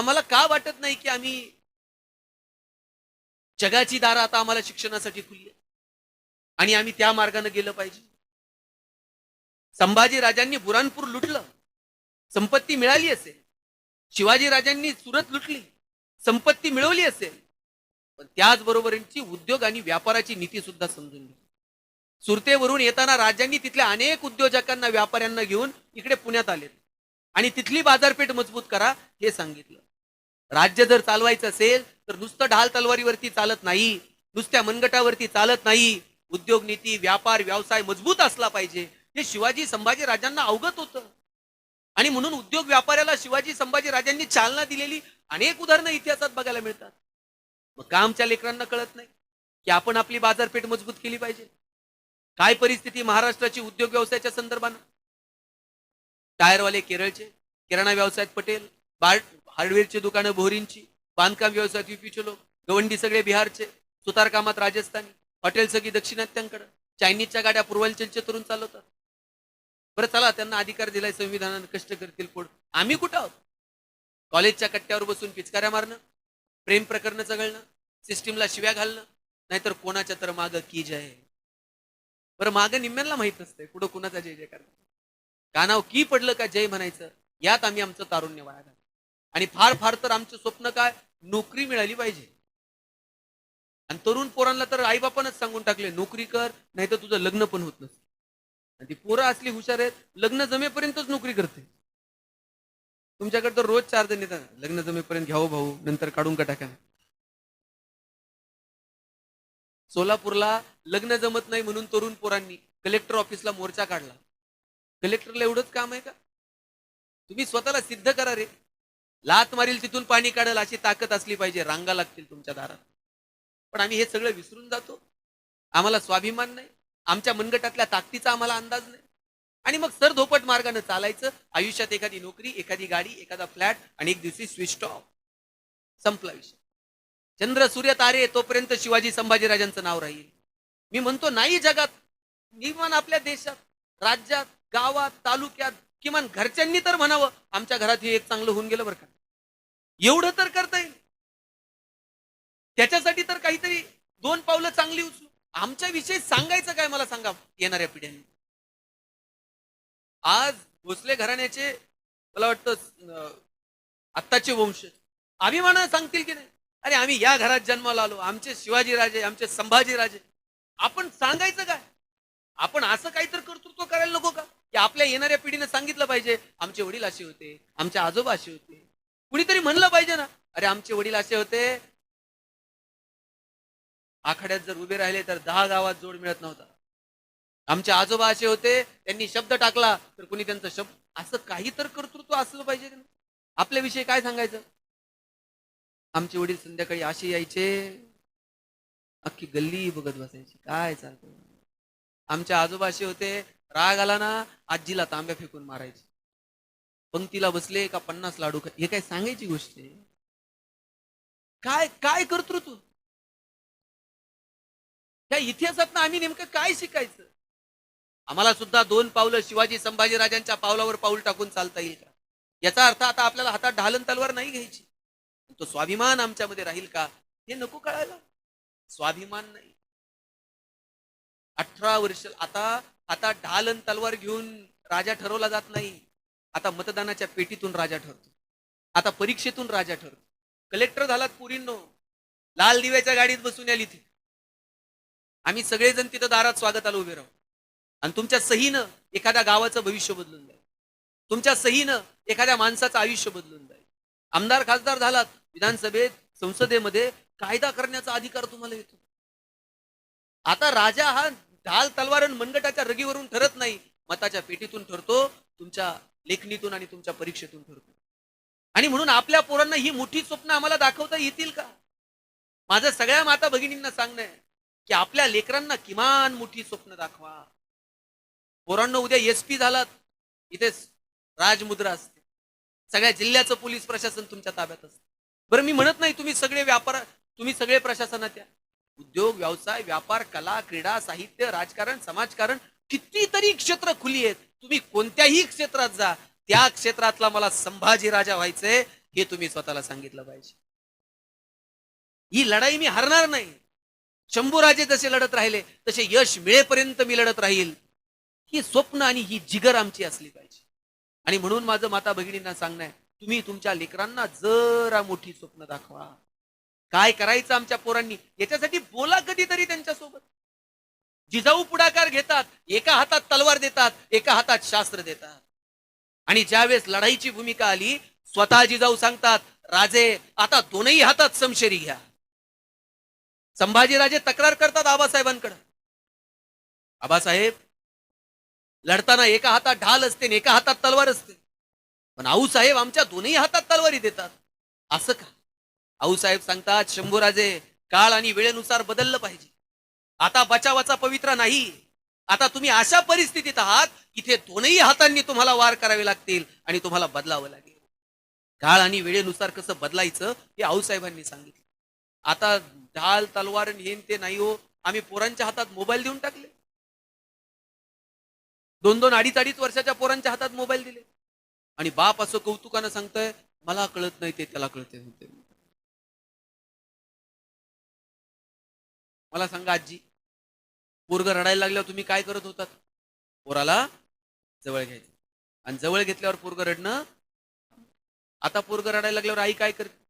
आम्हाला का वाटत नाही की आम्ही जगाची दारं आता आम्हाला शिक्षणासाठी खुली आहे आणि आम्ही त्या मार्गाने गेलं पाहिजे? संभाजी राजांनी बुरानपूर लुटलं. संपत्ती मिळाली असेल. शिवाजी राजांनी सुरत लुटली. संपत्ती मिळवली असेल. पण त्याचबरोबरची उद्योग आणि व्यापाराची नीती सुद्धा समजून घ्या सुरतेवरून येताना राज्यांनी तिथल्या अनेक उद्योजकांना व्यापाऱ्यांना घेऊन इकडे पुण्यात आले आणि तिथली बाजारपेठ मजबूत करा हे सांगितलं. राज्य जर चालवायचं असेल तर नुसतं ढाल तलवारीवरती चालत नाही नुसत्या मनगटावरती चालत नाही. उद्योग नीती व्यापार व्यवसाय मजबूत असला पाहिजे. हे शिवाजी संभाजी राजांना अवगत होतं. आणि म्हणून उद्योग व्यापाऱ्याला शिवाजी संभाजी राजांनी चालना दिलेली अनेक उदाहरणं इतिहासात बघायला मिळतात. मग का आमच्या लेकरांना कळत नाही? की आपण आपली बाजारपेठ मजबूत केली पाहिजे? काय परिस्थिती महाराष्ट्राची उद्योग व्यवसायाच्या संदर्भानं? टायरवाले केरळचे किराणा व्यवसायात पटेल बार हार्डवेअरची दुकानं भोरींची बांधकाम व्यवसायात युपीचे लोक गवंडी सगळे बिहारचे सुतारकामात राजस्थानी हॉटेल सगळी दक्षिणात्यांकडे चायनीजच्या गाड्या पूर्वांचलचे तरुण चालवतात. बरं चला त्यांना अधिकार दिलाय संविधानानं कष्ट करतील पोट आम्ही कुठं आहोत? कॉलेजच्या कट्ट्यावर बसून पिचकाऱ्या मारणं प्रेम प्रकरण चघळणं सिस्टीमला शिव्या घालणं नाहीतर कोणाच्या तर माग की जय? बरं माग निम्म्यांना माहीत असतंय कुठं कुणाचा जय जय करायचा कानाव की पडलं का जय म्हणायचं यात आम्ही आमचं तारुण्य वाया घालतो आणि फार फार तर आमचं स्वप्न काय? नोकरी मिळाली पाहिजे. आणि तरुण पोरांना तर आईबापानच सांगून टाकले नोकरी कर नाही तर तुझं लग्न पण होत नसतं. आणि ती पोरं असली हुशार आहेत लग्न जमेपर्यंतच नोकरी करते. तुमच्याकडे तर रोज चार जण येतात लग्न जमेपर्यंत घ्यावं भाऊ नंतर काढून का टाका. सोलापूरला लग्न जमत नाही म्हणून तरुण पोरांनी कलेक्टर ऑफिसला मोर्चा काढला. कलेक्टरला एवढंच काम आहे का? तुम्ही स्वतःला सिद्ध करा रे. लात मारील तिथून पाणी काढल अशी ताकद असली पाहिजे रांगा लागतील तुमच्या दारात. पण आम्ही हे सगळं विसरून जातो. आम्हाला स्वाभिमान नाही. आमच्या मनगटातल्या ताकदीचा आम्हाला अंदाज नाही. आणि मग सर धोपट मार्गाने चालायचं. आयुष्यात एखादी नोकरी एखादी गाडी एखादा फ्लॅट आणि एक दिवशी स्विच ऑफ संपला विषय. चंद्र सूर्य तारे तोपर्यंत शिवाजी संभाजीराजांचं नाव राहील. मी म्हणतो नाही जगात. किमान आपल्या देशात राज्यात गावात तालुक्यात किमान घरच्यांनी तर म्हणावं. आमच्या घरात हे एक चांगलं होऊन गेलं बरं का. एवढं तर करता येईल. त्याच्यासाठी तर काहीतरी दोन पावलं चांगली उचलू. आमच्या विषयी सांगायचं काय मला सांगा येणाऱ्या पिढ्यांनी? आज भोसले घराण्याचे मला वाटतं आत्ताचे वंश. अभिमानानं सांगतील की नाही? अरे आम्ही या घरात जन्माला आलो. आमचे शिवाजी राजे आमचे संभाजी राजे आपण सांगायचं काय? आपण असं काहीतरी कर्तृत्व करायला नको का? की आपल्या येणाऱ्या पिढीने सांगितलं पाहिजे आमचे वडील असे होते आमचे आजोबा असे होते. कुणीतरी म्हणलं पाहिजे ना. अरे आमचे वडील असे होते. आखाड्यात जर उभे राहिले तर दहा गावात जोड मिळत नव्हता. आमचे आजोबा असे होते त्यांनी शब्द टाकला तर कुणी त्यांचा शब्द असं काही तर कर्तृत्व असलं पाहिजे आपल्याविषयी काय सांगायचं? आमचे वडील संध्याकाळी असे यायचे. अख्खी गल्ली बघत बसायची काय चालतं आमच्या आजोबा असे होते राग आला ना आजीला तांब्या फेकून मारायचे. पंक्तीला बसले का पन्नास लाडू हे काय सांगायची गोष्ट आहे? काय काय कर्तृत्व त्या इतिहासात आम्ही नेमकं काय शिकायचं? आम्हाला सुद्धा दोन पावलं शिवाजी संभाजीराजांच्या पावलावर पाऊल टाकून चालता येईल का? याचा अर्थ आता आपल्याला हातात ढालन तलवार नाही घ्यायची. तो स्वाभिमान आमच्यामध्ये राहील का? हे नको कळायला. स्वाभिमान नाही. अठरा वर्ष आता आता ढालन तलवार घेऊन राजा ठरवला जात नाही. आता मतदानाच्या पेटीतून राजा ठरतो. आता परीक्षेतून राजा ठरतो. कलेक्टर झालात पुरींनो. लाल दिव्याच्या गाडीत बसून याली ती आम्ही सगळेजण तिथं दारात स्वागताला उभे राहू. आणि तुमच्या सहीनं एखाद्या गावाचं भविष्य बदलून जाईल तुमच्या सहीनं एखाद्या माणसाचं आयुष्य बदलून जाईल आमदार खासदार झालात. विधानसभेत संसदेमध्ये कायदा करण्याचा अधिकार तुम्हाला येतो. आता राजा हा ढाल तलवार आणि मनगटाच्या रगीवरून ठरत नाही. मताच्या पेटीतून ठरतो. तुमच्या लेखणीतून आणि तुमच्या परीक्षेतून ठरतो. आणि म्हणून आपल्या पोरांना ही मोठी स्वप्न आम्हाला दाखवता येतील का? माझं सगळ्या माता भगिनींना सांगणं आहे की आपल्या लेकरांना किमान मोठी स्वप्न दाखवा. पोरांना उद्या एस पी झालात. इथे राजमुद्रा असते. सगळ्या जिल्ह्याचं पोलीस प्रशासन तुमच्या ताब्यात असतं. बरं मी म्हणत नाही तुम्ही सगळे व्यापार तुम्ही सगळे प्रशासनात या उद्योग व्यवसाय व्यापार कला क्रीडा साहित्य राजकारण समाजकारण कितीतरी क्षेत्र खुली आहेत. तुम्ही कोणत्याही क्षेत्रात जा त्या क्षेत्रातला मला संभाजी राजा व्हायचंय हे तुम्ही स्वतःला सांगितलं पाहिजे. ही लढाई मी हरणार नाही. शंभूराजे जसे लढत राहिले तसे यश मिळेपर्यंत मी लढत राहील. ही स्वप्न आणि ही जिगर आमची असली पाहिजे. आणि म्हणून माझं माता भगिनींना सांगणं आहे तुम्ही तुमच्या लेकरांना जरा मोठी स्वप्न दाखवा. काय करायचं आमच्या पोरांनी? याच्यासाठी बोला कधीतरी त्यांच्यासोबत. जिजाऊ पुढाकार घेतात एका हातात तलवार देतात एका हातात शास्त्र देतात. आणि ज्यावेळेस लढाईची भूमिका आली स्वतः जिजाऊ सांगतात राजे आता दोनही हातात समशेरी घ्या. संभाजीराजे तक्रार करतात आबासाहेबांकडे. आबासाहेब लढताना एका हातात ढाल असते आणि एका हातात तलवार असते. पण आऊसाहेब आमच्या दोन्ही हातात तलवारी देतात. असं का? आऊसाहेब सांगतात शंभूराजे काळ आणि वेळेनुसार बदललं पाहिजे. आता बचावाचा पवित्रा नाही. आता तुम्ही अशा परिस्थितीत आहात इथे दोनही हातांनी तुम्हाला वार करावे लागतील आणि तुम्हाला बदलावं लागेल. काळ आणि वेळेनुसार कसं बदलायचं हे आऊसाहेबांनी सांगितलं. आता ढाल तलवार आणि हे ते नाही हो आम्ही पोरांच्या हातात मोबाईल देऊन टाकले. दोन दोन अडीच अडीच वर्षाच्या पोरांच्या हातात मोबाईल दिले. आणि बाप असं कौतुकानं सांगतोय मला कळत नाही ते त्याला कळते म्हणते मला सांगा आजी पोरग रडायला लागल्यावर तुम्ही काय करत होतात? पोराला जवळ घ्यायचं. आणि जवळ घेतल्यावर पोरग रडणं? आता पोरग रडायला लागल्यावर आई काय करते?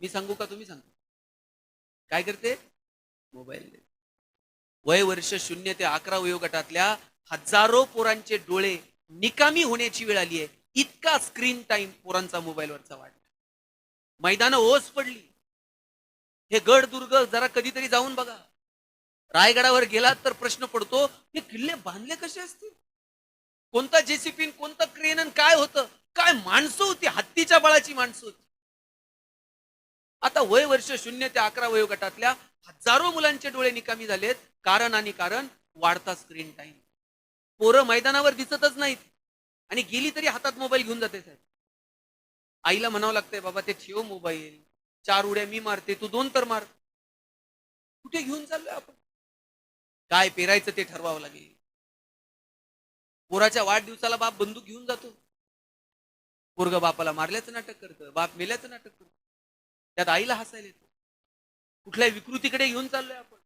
मी सांगू का? तुम्ही सांगा. काय करते? मोबाईल वय वर्ष शून्य ते अकरा वयोगटातल्या हजारो पोरांचे डोळे निकामी होण्याची वेळ आली आहे इतका स्क्रीन टाइम पोरांचा मोबाईलवरचा वाढला. मैदानं ओस पडली. हे गड दुर्ग जरा कधीतरी जाऊन बघा. रायगडावर गेलात तर प्रश्न पडतो हे किल्ले बांधले कसे असतील? कोणता जेसीपीन कोणतं क्रेन काय होतं? काय माणसं होती? हत्तीच्या बळाची माणसं होती. आता वय वर्ष शून्य ते अकरा वयोगटातल्या हजारो मुलांचे डोळे निकामी झालेत कारण आणि कारण वाढता स्क्रीन टाइम पोरं मैदानावर दिसतच नाहीत. आणि गेली तरी हातात मोबाईल घेऊन जाते साहेब. आईला म्हणावं लागतंय बाबा ते ठेव मोबाईल चार उड्या मी मारते तू दोन तर मार. कुठे घेऊन चाललोय आपण? काय पेरायचं ते ठरवावं लागेल. पोराच्या वाढदिवसाला बाप बंदूक घेऊन जातो. पोरग बापाला मारल्याचं नाटक करतं बाप मेल्याचं नाटक करतं. त्यात आईला हसायला येतं. कुठल्या विकृतीकडे घेऊन चाललोय आपण.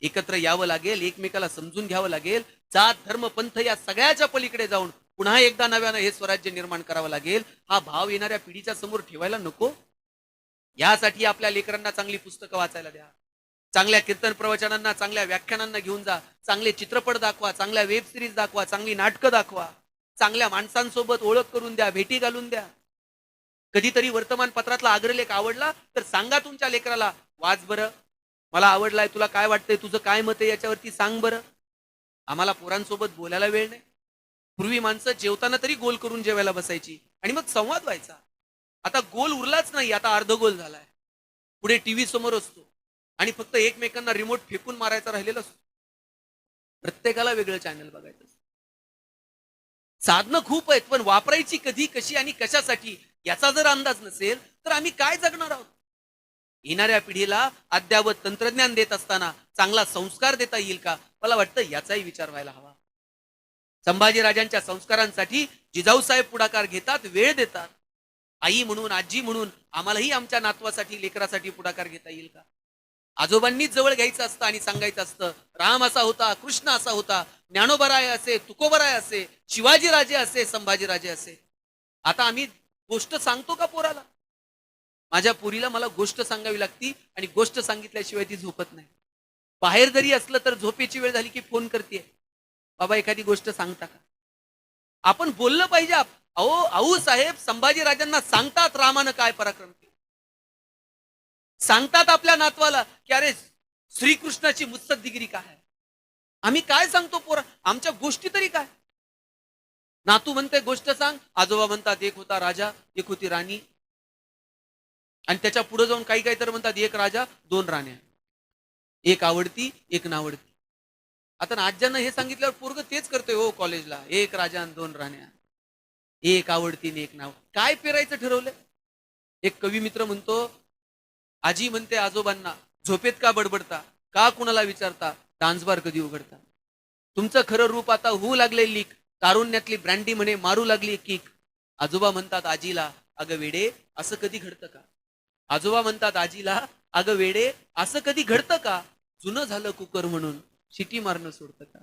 एकत्र यावं लागेल एकमेकाला समजून घ्यावं लागेल. जात धर्म पंथ या सगळ्याच्या पलीकडे जाऊन पुन्हा एकदा नव्यानं हे स्वराज्य निर्माण करावं लागेल. हा भाव येणाऱ्या पिढीच्या समोर ठेवायला नको. यासाठी आपल्या लेकरांना चांगली पुस्तकं वाचायला द्या. चांगल्या कीर्तन प्रवचनांना चांगल्या व्याख्यानांना घेऊन जा. चांगले चित्रपट दाखवा चांगल्या वेब सिरीज दाखवा चांगली नाटकं दाखवा. चांगल्या माणसांसोबत ओळख करून द्या भेटी घालून द्या. कधीतरी वर्तमानपत्रातला अग्रलेख आवडला तर सांगा तुमच्या लेकराला वाच बरं. मला आवडलाय तुला काय वाटतंय तुझं काय मत आहे याच्यावरती सांग बरं. आम्हाला पोरांसोबत बोलायला वेळ नाही. पूर्वी माणसं जेवताना तरी गोल करून जेवायला बसायची आणि मग संवाद व्हायचा. आता गोल उरलाच नाही आता अर्ध गोल झालाय. पुढे टीव्ही समोर असतो. आणि फक्त एकमेकांना रिमोट फेकून मारायचा राहिलेला असतो. प्रत्येकाला वेगळं चॅनल बघायचं साधनं खूप आहेत पण वापरायची कधी कशी आणि कशासाठी याचा जर अंदाज नसेल तर आम्ही काय जगणार आहोत? येणाऱ्या पिढीला अद्यावत तंत्रज्ञान देत असताना चांगला संस्कार देता येईल का? मला वाटतं याचाही विचार व्हायला हवा. संभाजीराजांच्या संस्कारांसाठी जिजाऊ साहेब पुढाकार घेतात वेळ देतात. आई म्हणून आजी म्हणून आम्हालाही आमच्या नातवासाठी लेकरासाठी पुढाकार घेता येईल का? आजोबांनीच जवळ घ्यायचं असतं आणि सांगायचं असतं राम असा होता कृष्ण असा होता ज्ञानोबराय असे तुकोबराय असे शिवाजी राजे असे संभाजी राजे असे. आता आम्ही गोष्ट सांगतो का पोराला? माझ्या पोरीला मला गोष्ट सांगावी लागती आणि गोष्ट सांगितल्याशिवाय ती झोपत नाही. बाहेर जरी असलं तर झोपेची वेळ झाली की फोन करते. बाबा एखादी गोष्ट सांगता का? आपण बोललं पाहिजे अहो आऊ साहेब संभाजी राजांना सांगतात रामानं काय पराक्रम. सांगतात आपल्या नातवाला की अरे श्रीकृष्णाची मुत्सद्दिगिरी काय आहे? आम्ही काय सांगतो पोरा? आमच्या गोष्टी तरी काय? नातू म्हणते गोष्ट सांग. आजोबा म्हणतात एक होता राजा एक होती राणी. आणि त्याच्या पुढे जाऊन काही काही तर म्हणतात एक राजा दोन राण्या. एक आवडती एक नावडती. आता आज्यांना हे सांगितल्यावर पोरग तेच करतोय हो कॉलेजला एक राजा आणि दोन राण्या. एक आवडती आणि एक नाव. काय पेरायचं ठरवलं एक कवी मित्र म्हणतो आजी म्हणते आजोबांना झोपेत का बडबडता? का कुणाला विचारता? डान्सबार कधी उघडता? तुमचं खरं रूप आता होऊ लागले लीक. तारुण्यातली ब्रँडी म्हणे मारू लागली किक. आजोबा म्हणतात आजीला अगं वेडे असं कधी घडतं का? आजोबा म्हणतात आजीला अगं वेडे असं कधी घडतं का? जुनं झालं कुकर म्हणून शिटी मारणं सोडतं का?